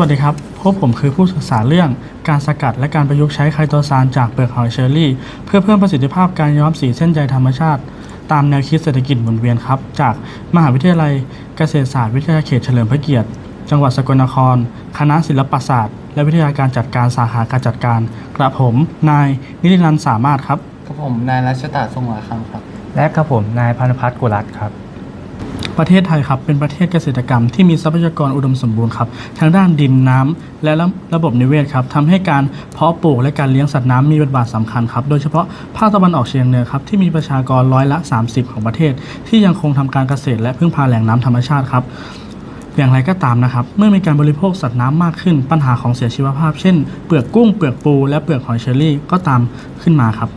วัสดีครับ พบผมคือผู้ศึกษาเรื่องการสกัดและการประยุกต์ใช้ไคโตซานจากเปลือกหอยเชอรี่ เพื่อเพิ่มประสิทธิภาพการย้อมสีเส้นใยธรรมชาติ ตามแนวคิดเศรษฐกิจหมุนเวียนครับ จากมหาวิทยาลัยเกษตรศาสตร์วิทยาเขตเฉลิมพระเกียรติ จังหวัดสกลนคร คณะศิลปศาสตร์ และวิทยาการจัดการสาขาการจัดการ กระผม นายนิตินันท์สามารถครับ กับผมนายรัชตาทรงหลาคำครับ และกับผมนายพานุพัฒน์กุลัตครับ ประเทศไทยครับเป็นประเทศเกษตรกรรมที่มีทรัพยากรอุดมสมบูรณ์ครับทางด้านดินน้ำและระบบนิเวศครับทำให้การเพาะปลูกและการเลี้ยงสัตว์น้ำมีบทบาทสำคัญครับโดยเฉพาะภาคตะวันออกเฉียงเหนือครับที่มีประชากรร้อยละ 30 ของประเทศ ที่ยังคงทำการเกษตร และพึ่งพาแหล่งน้ำธรรมชาติครับอย่างไรก็ตามนะครับ เมื่อมีการบริโภคสัตว์น้ำมากขึ้น ปัญหาของเสียชีวภาพ เช่น เปลือกกุ้ง เปลือกปู และเปลือกหอยเชอรี่ก็ตามขึ้นมาครับ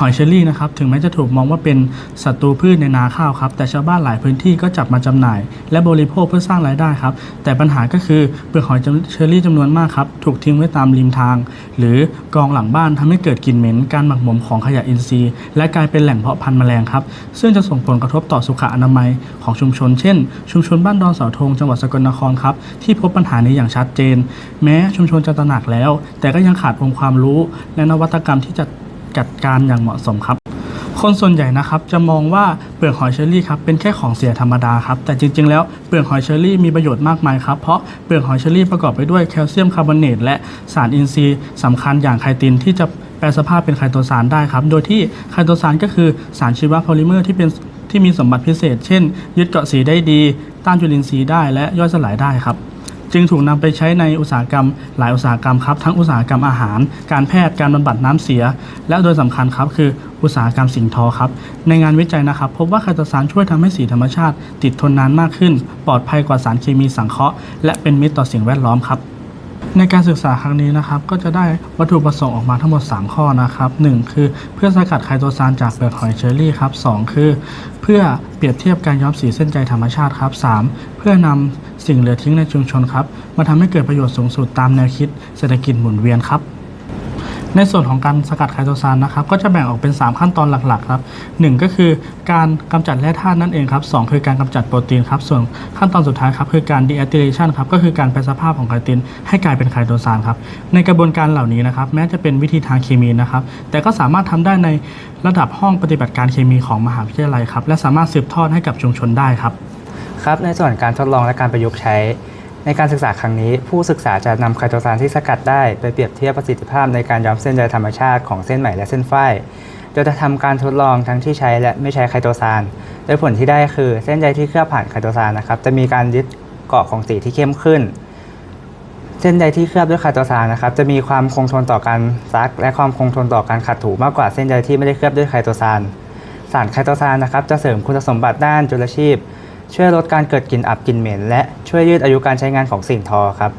หอยเชอรี่นะครับถึงแม้จะถูกมองว่าเป็นศัตรูพืชในนาข้าวครับแต่ชาวบ้านหลายพื้นที่ก็จับมาจำหน่าย และบริโภคเพื่อสร้างรายได้ครับแต่ปัญหาก็คือเปลือกหอยเชอรี่จำนวนมากครับถูกทิ้งไว้ตามริมทาง หรือกองหลังบ้านทำให้เกิดกลิ่นเหม็นการหมักหมมของขยะอินทรีย์ และกลายเป็นแหล่งเพาะพันธุ์แมลงครับซึ่งจะส่งผลกระทบต่อสุขอนามัยของชุมชน เช่น ชุมชนบ้านดอนเสาธงจังหวัดสกลนครครับที่พบปัญหานี้อย่างชัดเจน แม้ชุมชนจะตระหนักแล้ว แต่ก็ยังขาดองค์ความรู้และนวัตกรรมที่จะ จัดการอย่างเหมาะสมครับ คนส่วนใหญ่นะครับจะมองว่าเปลือกหอยเชอรี่ครับเป็นแค่ของเสียธรรมดาครับแต่จริงๆ แล้วเปลือกหอยเชอรี่มีประโยชน์มากมายครับเพราะเปลือกหอยเชอรี่ประกอบไปด้วยแคลเซียมคาร์บอเนตและสารอินทรีย์สำคัญอย่างไคตินที่จะแปลสภาพเป็นไคโตซานได้ครับ โดยที่ไคโตซานก็คือสารชีวโพลิเมอร์ที่เป็นที่มีสมบัติพิเศษ เช่น ยึดเกาะสีได้ดี ต้านจุลินทรีย์ได้และย่อยสลายได้ครับ จึงถูกนำไปใช้ในอุตสาหกรรม หลายอุตสาหกรรมครับ ทั้งอุตสาหกรรมอาหาร การแพทย์การบำบัดน้ำเสีย และโดยสำคัญครับคืออุตสาหกรรมสิ่งทอครับ ในงานวิจัยนะครับ พบว่าไคโตซานช่วยทำให้สีธรรมชาติ ติดทนนานมากขึ้น ปลอดภัยกว่าสารเคมีสังเคราะห์และเป็นมิตรต่อสิ่งแวดล้อมครับ ในการศึกษาครั้งนี้นะครับก็จะได้วัตถุประสงค์ออกมาทั้งหมด 3 ข้อนะครับ1คือเพื่อสกัดไคโตซานจากเปลือกหอยเชอรี่ครับ2คือ เพื่อเปรียบเทียบการย้อมสีเส้นใยธรรมชาติครับ3เพื่อนำสิ่งเหลือทิ้งในชุมชนครับมาทำให้เกิดประโยชน์สูงสุดตามแนวคิดเศรษฐกิจหมุนเวียนครับ ในส่วนของการสกัดไคโตซานนะครับก็จะแบ่งออกเป็น 3 ขั้นตอนหลักๆครับ1ก็คือการกำจัดแร่ธาตุนั่นเองครับ2คือการกำจัดโปรตีนครับส่วนขั้นตอนสุดท้ายครับคือการ deactivation ครับก็คือการแปลสภาพของไคตินให้กลายเป็นไคโตซานครับในกระบวนการเหล่านี้นะครับแม้จะเป็นวิธีทางเคมีนะครับแต่ก็สามารถทำได้ในระดับห้องปฏิบัติการเคมีของมหาวิทยาลัยครับและสามารถสืบทอดให้กับชุมชนได้ครับครับในส่วนการทดลองและการประยุกต์ใช้ ในการศึกษาครั้งนี้ ผู้ศึกษาจะนำไคโตซานที่สกัดได้ไปเปรียบเทียบประสิทธิภาพในการย้อมเส้นใยธรรมชาติของเส้นไหมและเส้นฝ้ายโดยจะทำการทดลองทั้งที่ใช้และไม่ใช้ไคโตซาน โดยผลที่ได้คือเส้นใยที่เคลือบผ่านไคโตซานนะครับจะมีการยึดเกาะของสีที่เข้มขึ้น เส้นใยที่เคลือบด้วยไคโตซานนะครับจะมีความคงทนต่อการซัก และความคงทนต่อการขัดถูมากกว่าเส้นใยที่ไม่ได้เคลือบด้วยไคโตซาน สารไคโตซานนะครับจะเสริมคุณสมบัติด้านจุลชีพ ช่วยลดการเกิดกลิ่นอับกลิ่นเหม็น และช่วยยืดอายุการใช้งานของสิ่งทอครับ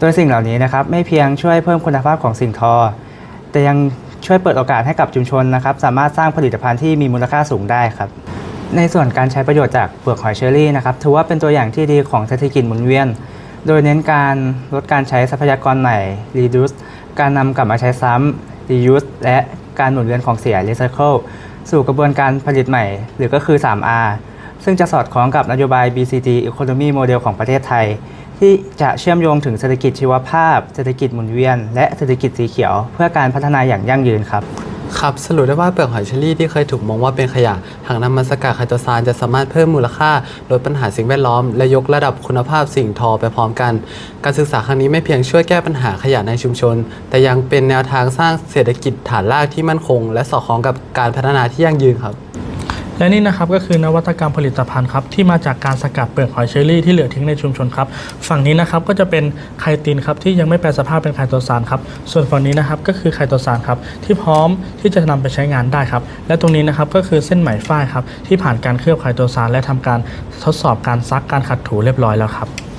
โดยสิ่งเหล่านี้นะครับไม่เพียงช่วยเพิ่มคุณภาพของสิ่งทอ แต่ยังช่วยเปิดโอกาสให้กับชุมชนนะครับ สามารถสร้างผลิตภัณฑ์ที่มีมูลค่าสูงได้ครับ ในส่วนการใช้ประโยชน์จากเปลือกหอยเชอรี่นะครับถือว่าเป็นตัวอย่างที่ดีของเศรษฐกิจหมุนเวียน โดยเน้นการลดการใช้ทรัพยากรใหม่ reduce การนำกลับมาใช้ซ้ำ reuse และการหมุนเวียนของเสีย recycle สู่กระบวนการผลิตใหม่ หรือก็คือ 3R ซึ่งจะสอดคล้องกับนโยบาย BCG Economy Model ของประเทศไทย ที่จะเชื่อมโยงถึงเศรษฐกิจชีวภาพ เศรษฐกิจหมุนเวียน และเศรษฐกิจสีเขียว เพื่อการพัฒนาอย่างยั่งยืนครับครับสรุปได้ว่าเปลือกหอยเชอรี่ที่เคยถูกมองว่าเป็นขยะ หากนำมาสกัดไคโตซานจะสามารถเพิ่มมูลค่า ลดปัญหาสิ่งแวดล้อม และยกระดับคุณภาพสิ่งทอไปพร้อมกัน การศึกษาครั้งนี้ไม่เพียงช่วยแก้ปัญหาขยะในชุมชน แต่ยังเป็นแนวทางสร้างเศรษฐกิจฐานรากที่มั่นคง และสอดคล้องกับการพัฒนาที่ยั่งยืนครับ และนี่นะครับก็คือนวัตกรรมผลิตภัณฑ์ครับที่มาจากการสกัดเปลือกหอยเชอรี่ที่เหลือทิ้งในชุมชนครับฝั่งนี้นะครับก็จะเป็นไคตินครับที่ยังไม่แปลสภาพเป็นไคโตซานครับส่วนฝั่งนี้นะครับก็คือไคโตซานครับที่พร้อมที่จะนำไปใช้งานได้ครับและตรงนี้นะครับก็คือเส้นไหมฝ้ายครับที่ผ่านการเคลือบไคโตซานและทำการทดสอบการซักการขัดถูเรียบร้อยแล้วครับ